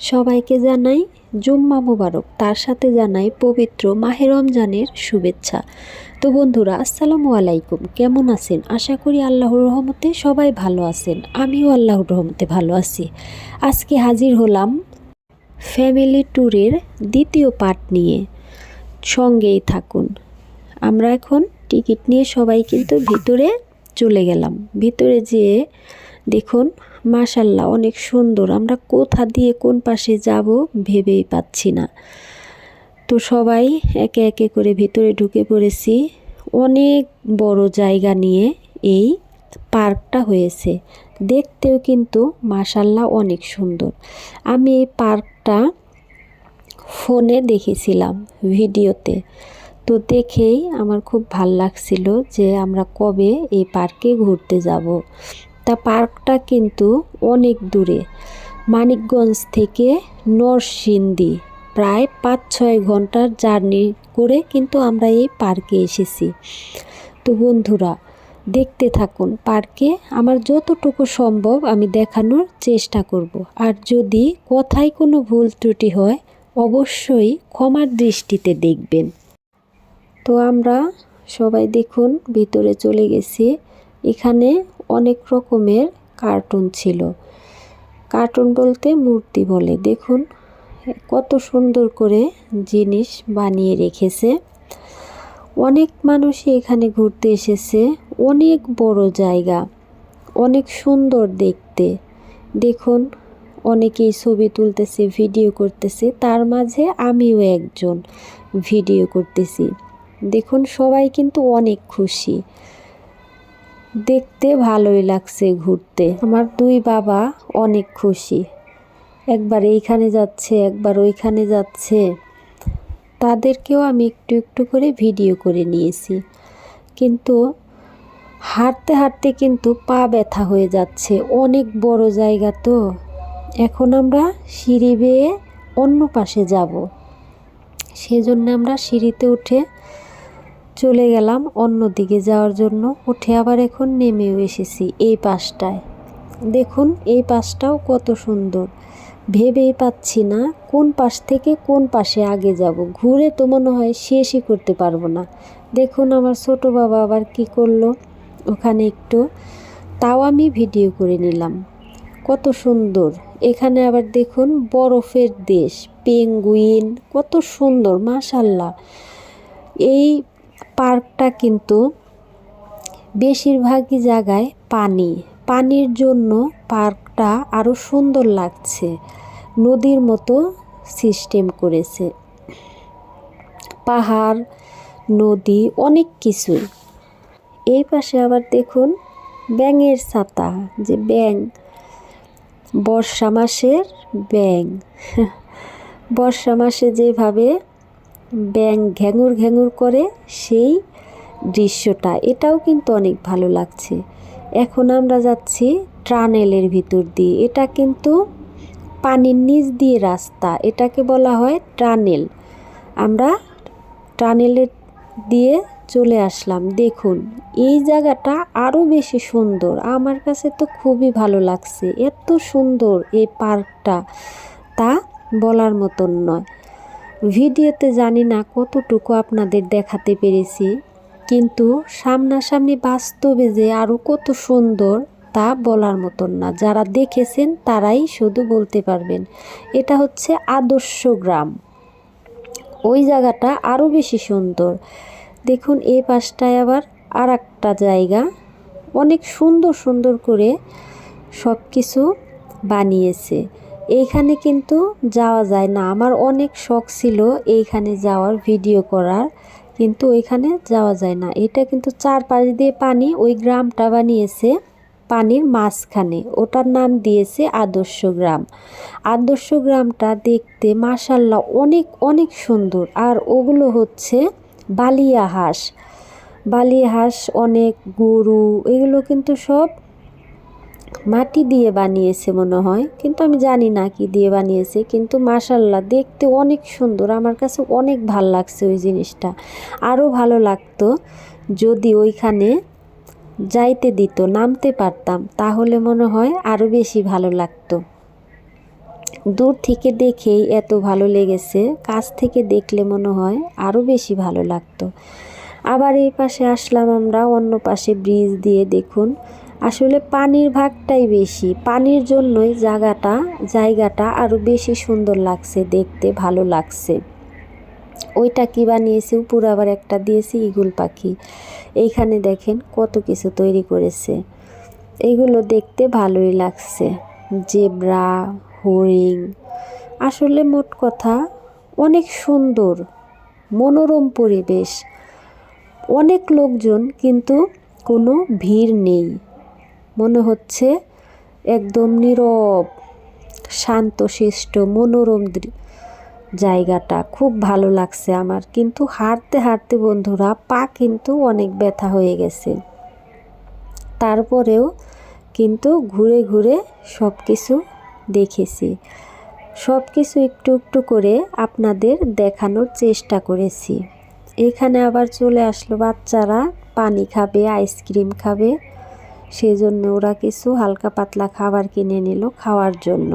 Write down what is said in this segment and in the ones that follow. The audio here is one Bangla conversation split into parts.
সবাইকে জানাই জুম্মা মুবারক, তার সাথে জানাই পবিত্র মাহে রমজানের শুভেচ্ছা। তো বন্ধুরা, আসসালামু আলাইকুম। কেমন আছেন? আশা করি আল্লাহর রহমতে সবাই ভালো আছেন। আমিও আল্লাহর রহমতে ভালো আছি। আজকে হাজির হলাম ফ্যামিলি ট্যুরের দ্বিতীয় পার্ট নিয়ে। সঙ্গেই থাকুন। আমরা এখন টিকিট নিয়ে সবাই কিন্তু ভিতরে চলে গেলাম। ভিতরে যেয়ে দেখুন মাশাল্লাহ, অনেক সুন্দর। আমরা কোথা দিয়ে কোন পাশে যাব ভেবেই পাচ্ছি না। তো সবাই একে একে করে ভিতরে ঢুকে পড়েছি। অনেক বড় জায়গা নিয়ে এই পার্কটা হয়েছে। দেখতেও কিন্তু মাশাল্লাহ অনেক সুন্দর। আমি এই পার্কটা ফোনে দেখেছিলাম ভিডিওতে। তো দেখেই আমার খুব ভালো লাগছিল যে আমরা কবে এই পার্কে ঘুরতে যাব। তা পার্কটা কিন্তু অনেক দূরে। মানিকগঞ্জ থেকে নরসিংদী, প্রায় পাঁচ ছয় ঘণ্টার জার্নি করে কিন্তু আমরা এই পার্কে এসেছি। তো বন্ধুরা, দেখতে থাকুন, পার্কে আমার যতটুকু সম্ভব আমি দেখানোর চেষ্টা করব। আর যদি কথায় কোনো ভুল ত্রুটি হয়, অবশ্যই ক্ষমার দৃষ্টিতে দেখবেন। তো আমরা সবাই দেখুন, ভিতরে চলে গেছি। এখানে অনেক রকমের কার্টুন ছিল। কার্টুন বলতে মূর্তি বলে। দেখুন, কত সুন্দর করে জিনিস বানিয়ে রেখেছে। অনেক মানুষই এখানে ঘুরতে এসেছে। অনেক বড় জায়গা, অনেক সুন্দর দেখতে। দেখুন, অনেকেই ছবি তুলতেছে ভিডিও করতেছে। তার মাঝে আমিও একজন ভিডিও করতেছি। দেখুন, সবাই কিন্তু অনেক খুশি। দেখতে ভালোই লাগছে ঘুরতে। আমার দুই বাবা অনেক খুশি। একবার এইখানে যাচ্ছে, একবার ওইখানে যাচ্ছে। তাদেরকেও আমি একটু একটু করে ভিডিও করে নিয়েছি। কিন্তু হাঁটতে হাঁটতে কিন্তু পা ব্যথা হয়ে যাচ্ছে। অনেক বড় জায়গা তো। এখন আমরা সিঁড়ি বেয়ে অন্য পাশে যাব। সেজন্য আমরা সিঁড়িতে উঠে চলে গেলাম অন্য দিকে যাওয়ার জন্য। উঠে আবার এখন নেমেও এসেছি এই পাশটায়। দেখুন, এই পাশটাও কত সুন্দর। ভেবেই পাচ্ছি না কোন পাশ থেকে কোন পাশে আগে যাব। ঘুরে তো মনে হয় শেষই করতে পারব না। দেখুন, আমার ছোট বাবা আবার কি করল। ওখানে একটু তাও আমি ভিডিও করে নিলাম। কত সুন্দর। এখানে আবার দেখুন, বরফের দেশ, পেঙ্গুইন, কত সুন্দর, মাশাল্লাহ। এই পার্কটা কিন্তু বেশিরভাগই জায়গায় পানি। পানির জন্য পার্কটা আরও সুন্দর লাগছে। নদীর মতো সিস্টেম করেছে। পাহাড়, নদী, অনেক কিছুই। এই পাশে আবার দেখুন ব্যাঙের ছাতা, যে ব্যাং বর্ষা মাসের ব্যাং বর্ষা মাসে যেভাবে ব্যাং ঘ্যাঙুর ঘ্যাঙুর করে সেই দৃশ্যটা। এটাও কিন্তু অনেক ভালো লাগছে। এখন আমরা যাচ্ছি ট্রানেলের ভিতর দিয়ে। এটা কিন্তু পানির নিচ দিয়ে রাস্তা। এটাকে বলা হয় ট্রানেল আমরা ট্রানেলের দিয়ে চলে আসলাম। দেখুন, এই জায়গাটা আরও বেশি সুন্দর। আমার কাছে তো খুবই ভালো লাগছে। এত সুন্দর এই পার্কটা। তা বলার মতন নয়। ভিডিওতে জানি না কতটুকু আপনাদের দেখাতে পেরেছি, কিন্তু সামনাসামনি বাস্তবে যে আরও কত সুন্দর তা বলার মতন না। যারা দেখেছেন তারাই শুধু বলতে পারবেন, এটা হচ্ছে আদর্শ গ্রাম। ওই জায়গাটা আরও বেশি সুন্দর। দেখুন এই পাশটায় আবার আর একটা জায়গা। অনেক সুন্দর সুন্দর করে সব কিছু বানিয়েছে। এইখানে কিন্তু যাওয়া যায় না। আমার অনেক শখ ছিল এইখানে যাওয়ার ভিডিও করার, কিন্তু ওইখানে যাওয়া যায় না। এটা কিন্তু চারপাশ দিয়ে পানি, ওই গ্রামটা বানিয়েছে পানির মাঝখানে। ওটার নাম দিয়েছে আদর্শ গ্রাম। আদর্শ গ্রামটা দেখতে মাসাল্লাহ অনেক অনেক সুন্দর। আর ওগুলো হচ্ছে বালিয়া হাঁস। বালিয়া হাঁস অনেক গরু, এগুলো কিন্তু সব মাটি দিয়ে বানিয়েছে মনে হয়, কিন্তু আমি জানি না কি দিয়ে বানিয়েছে, কিন্তু মাসাল্লাহ দেখতে অনেক সুন্দর। আমার কাছে অনেক ভালো লাগছে ওই জিনিসটা। আরও ভালো লাগতো যদি ওইখানে যাইতে দিত, নামতে পারতাম, তাহলে মনে হয় আরও বেশি ভালো লাগতো। দূর থেকে দেখেই এত ভালো লেগেছে, কাছ থেকে দেখলে মনে হয় আরও বেশি ভালো লাগতো। আবার এই পাশে আসলাম আমরা, অন্য পাশে ব্রিজ দিয়ে দেখুন। আসলে পানির ভাগটাই বেশি। পানির জন্যই জায়গাটা জায়গাটা আরও বেশি সুন্দর লাগছে, দেখতে ভালো লাগছে। ওইটা কি বানিয়েছি? উপরে আবার একটা দিয়েছি ইগুল পাখি। এইখানে দেখেন কত কিছু তৈরি করেছে। এইগুলো দেখতে ভালোই লাগছে। জেব্রা হরিণ আসলে মোট কথা অনেক সুন্দর, মনোরম পরিবেশ। অনেক লোকজন কিন্তু কোনো ভিড় নেই। মনে হচ্ছে একদম নীরব, শান্তশিষ্ট, মনোরম জায়গাটা। খুব ভালো লাগছে আমার। কিন্তু হাঁটতে হাঁটতে বন্ধুরা, পা কিন্তু অনেক ব্যথা হয়ে গেছে। তারপরেও কিন্তু ঘুরে ঘুরে সব কিছু দেখেছি। সব কিছু একটু একটু করে আপনাদের দেখানোর চেষ্টা করেছি। এখানে আবার চলে আসলো বাচ্চারা, পানি খাবে আইসক্রিম খাবে। সেই জন্য ওরা কিছু হালকা পাতলা খাবার কিনে নিল খাওয়ার জন্য।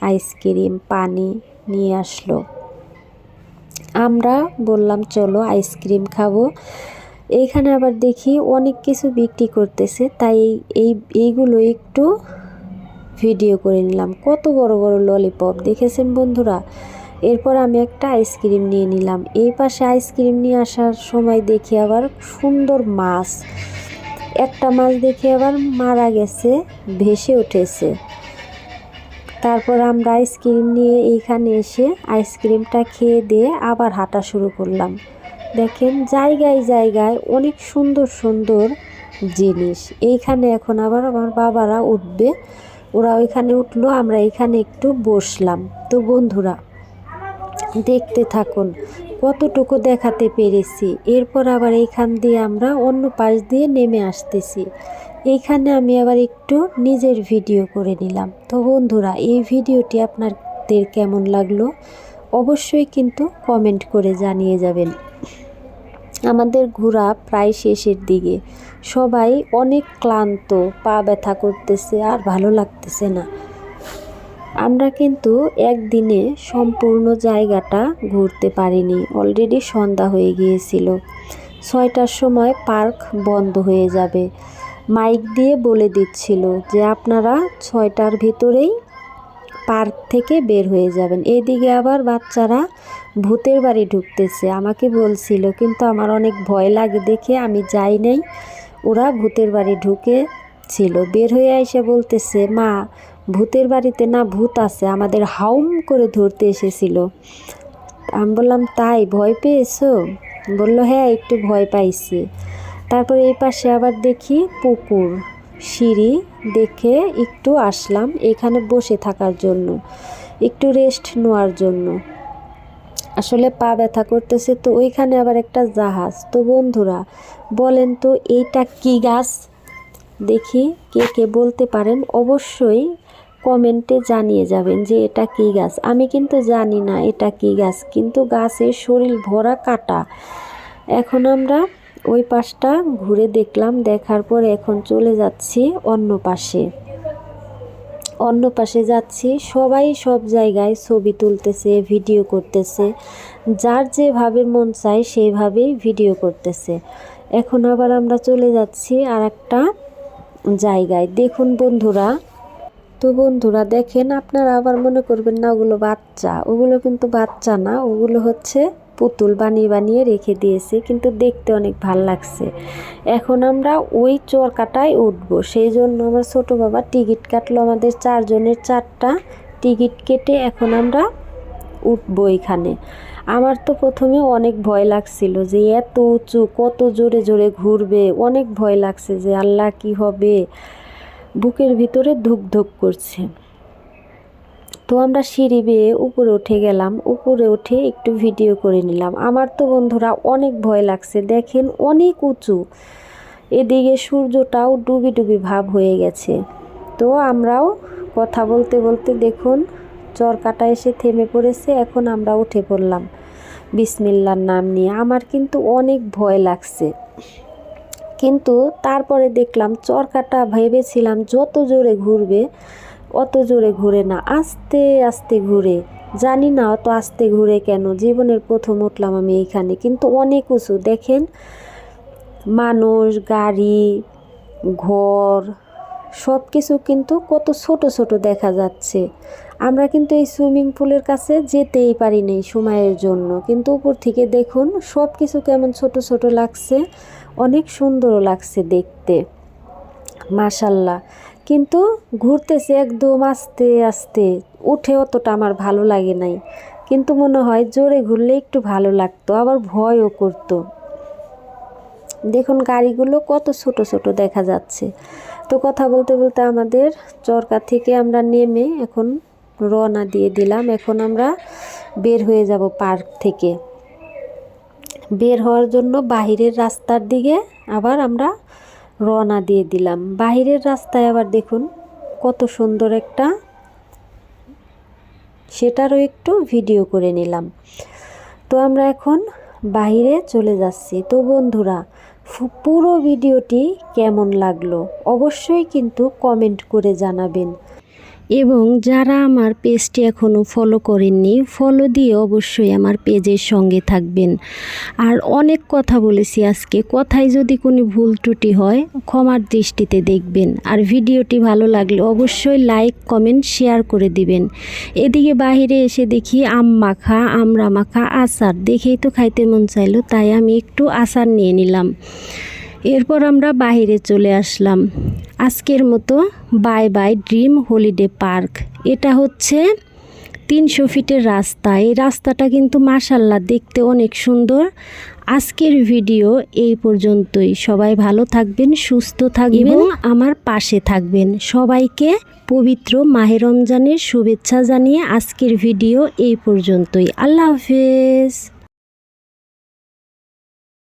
আইসক্রিম, পানি নিয়ে আসলো। আমরা বললাম, চলো আইসক্রিম খাব। এইখানে আবার দেখি অনেক কিছু বিক্রি করতেছে, তাই এই, এইগুলো একটু ভিডিও করে নিলাম। কত বড় বড় ললিপপ, দেখেছেন বন্ধুরা? এরপর আমি একটা আইসক্রিম নিয়ে নিলাম। এই পাশে আইসক্রিম নিয়ে আসার সময় দেখি আবার সুন্দর মাছ। একটা মাছ দেখে আবার মারা গেছে, ভেসে উঠেছে। তারপর আমরা আইসক্রিম নিয়ে এইখানে এসে আইসক্রিমটা খেয়ে দিয়ে আবার হাঁটা শুরু করলাম। দেখেন জায়গায় জায়গায় অনেক সুন্দর সুন্দর জিনিস। এইখানে এখন আবার আমার বাবারা উঠবে। ওরা ওইখানে উঠল, আমরা এখানে একটু বসলাম। তো বন্ধুরা দেখতে থাকুন। কতটুকু দেখাতে পেরেছি। এরপর আবার এইখান দিয়ে আমরা অন্য পাশ দিয়ে নেমে আসতেছি। এইখানে আমি আবার একটু নিজের ভিডিও করে নিলাম। তো বন্ধুরা, এই ভিডিওটি আপনাদের কেমন লাগল? অবশ্যই কিন্তু কমেন্ট করে জানিয়ে যাবেন। আমাদের ঘোরা প্রায় শেষের দিকে। সবাই অনেক ক্লান্ত, পা ব্যথা করতেছে, আর ভালো লাগতেছে না। আমরা কিন্তু একদিনে সম্পূর্ণ জায়গাটা ঘুরতে পারিনি। অলরেডি সন্ধ্যা হয়ে গিয়েছিল। ছয়টার সময় পার্ক বন্ধ হয়ে যাবে। মাইক দিয়ে বলে দিচ্ছিল যে আপনারা ছয়টার ভিতরেই পার্ক থেকে বের হয়ে যাবেন। এদিকে আবার বাচ্চারা ভূতের বাড়ি ঢুকতেছে। আমাকে বলছিল, কিন্তু আমার অনেক ভয় লাগে দেখে, আমি যাই নাই। ওরা ভূতের বাড়ি ঢুকে ছিল বের হয়ে এসে বলতেছে, মা ভূতের বাড়িতে না ভূত আছে, আমাদের হাউম করে ধরতে এসেছিল। আমি বললাম, তাই, ভয় পেয়েছ? বলল হ্যাঁ একটু ভয় পাইছি। তারপর এই পাশে আবার দেখি পুকুর, সিঁড়ি দেখে একটু আসলাম এখানে বসে থাকার জন্য, একটু রেস্ট নেওয়ার জন্য। আসলে পা ব্যথা করতেছে তো, ওইখানে আবার একটা জাহাজ। তো বন্ধুরা, বলেন তো, এইটা কি গাছ? দেখি কে কে বলতে পারেন। অবশ্যই কমেন্টে জানিয়ে যাবেন যে এটা কি গাছ। আমি কিন্তু জানি না এটা কি গাছ, কিন্তু গাছের শরীর ভরা কাটা। এখন আমরা ওই পাশটা ঘুরে দেখলাম, দেখার পর এখন চলে যাচ্ছি অন্য পাশে। অন্য পাশে যাচ্ছি, সবাই সব জায়গায় ছবি তুলতেছে, ভিডিও করতেছে। যার যেভাবে মন চায় সেইভাবেই ভিডিও করতেছে। এখন আবার আমরা চলে যাচ্ছি আর একটা জায়গায়। দেখুন বন্ধুরা তো বন্ধুরা, দেখেন আপনারা আবার মনে করবেন না ওগুলো বাচ্চা। ওগুলো কিন্তু বাচ্চা না, ওগুলো হচ্ছে পুতুল বানিয়ে বানিয়ে রেখে দিয়েছে, কিন্তু দেখতে অনেক ভালো লাগছে। এখন আমরা ওই চরকাটায় উঠবো। সেই জন্য আমার ছোটো বাবা টিকিট কাটলো আমাদের চারজনের চারটা টিকিট কেটে এখন আমরা উঠবো এখানে। আমার তো প্রথমে অনেক ভয় লাগছিল যে এত উঁচু, কত জোরে জোরে ঘুরবে। অনেক ভয় লাগছে যে আল্লাহ কি হবে? বুকের ভিতরে ধুক ধুক করছে। তো আমরা সিঁড়ি বেয়ে উপরে উঠে গেলাম, উপরে উঠে একটু ভিডিও করে নিলাম। আমার তো বন্ধুরা অনেক ভয় লাগছে, দেখেন অনেক উঁচু। এদিকে সূর্যটাও ডুবি ডুবি ভাব হয়ে গেছে। তো আমরাও কথা বলতে বলতে দেখুন, চরকাটা এসে থেমে পড়েছে, এখন আমরা উঠে পড়লাম। বিসমিল্লার নাম নিয়ে। আমার কিন্তু অনেক ভয় লাগছে। কিন্তু তারপরে দেখলাম চরকাটা ভেবেছিলাম যত জোরে ঘুরবে, অত জোরে ঘুরে না, আস্তে আস্তে ঘুরে। জানি না অত আস্তে ঘুরে কেন, জীবনের প্রথম উঠলাম আমি এইখানে। কিন্তু অনেক উঁচু, দেখেন? মানুষ, গাড়ি, ঘর সব কিছু কিন্তু কত ছোট ছোট দেখা যাচ্ছে। আমরা কিন্তু এই সুইমিং পুলের কাছে যেতেই পারি নাই সময়ের জন্য। কিন্তু উপর থেকে দেখুন সব কিছু কেমন ছোট ছোট লাগছে। অনেক সুন্দরও লাগছে দেখতে। মাশাল্লাহ। কিন্তু ঘুরতেছে একদম আস্তে আস্তে। উঠে অতটা আমার ভালো লাগে নাই। কিন্তু মনে হয় জোরে ঘুরলে একটু ভালো লাগতো, আবার ভয়ও করতো। দেখুন গাড়িগুলো কত ছোট ছোট দেখা যাচ্ছে। তো কথা বলতে বলতে আমাদের চরকা থেকে আমরা নেমে এখন রওনা দিয়ে দিলাম। এখন আমরা বের হয়ে যাব পার্ক থেকে। বের হওয়ার জন্য বাহিরের রাস্তার দিকে আবার আমরা রওনা দিয়ে দিলাম। বাহিরের রাস্তায় আবার দেখুন কত সুন্দর একটা সেটারও একটু ভিডিও করে নিলাম। তো আমরা এখন বাইরে চলে যাচ্ছি। তো বন্ধুরা পুরো ভিডিওটি কেমন লাগল? অবশ্যই কিন্তু কমেন্ট করে জানাবেন। এবং যারা আমার পেজটি এখনও ফলো করেননি ফলো দিয়ে অবশ্যই আমার পেজের সঙ্গে থাকবেন। আর অনেক কথা বলেছি আজকে, কথায় যদি কোনো ভুল ত্রুটি হয়, ক্ষমার দৃষ্টিতে দেখবেন। আর ভিডিওটি ভালো লাগলে অবশ্যই লাইক কমেন্ট শেয়ার করে দিবেন। এদিকে বাইরে এসে দেখি আম মাখা আমড়া মাখা আচার। দেখেই তো খাইতে মন চাইলো, তাই আমি একটু আচার নিয়ে নিলাম। এরপর আমরা বাইরে চলে আসলাম। আজকের মতো bye bye dream holiday park. এটা হচ্ছে তিনশো ফিটের রাস্তা। এই রাস্তাটা কিন্তু মাসাল্লাহ দেখতে অনেক সুন্দর। আজকের ভিডিও এই পর্যন্তই। সবাই ভালো থাকবেন সুস্থ থাকবেন এবং আমার পাশে থাকবেন। সবাইকে পবিত্র মাহে রমজানের শুভেচ্ছা জানিয়ে আজকের ভিডিও এই পর্যন্তই। আল্লাহ হাফেজ।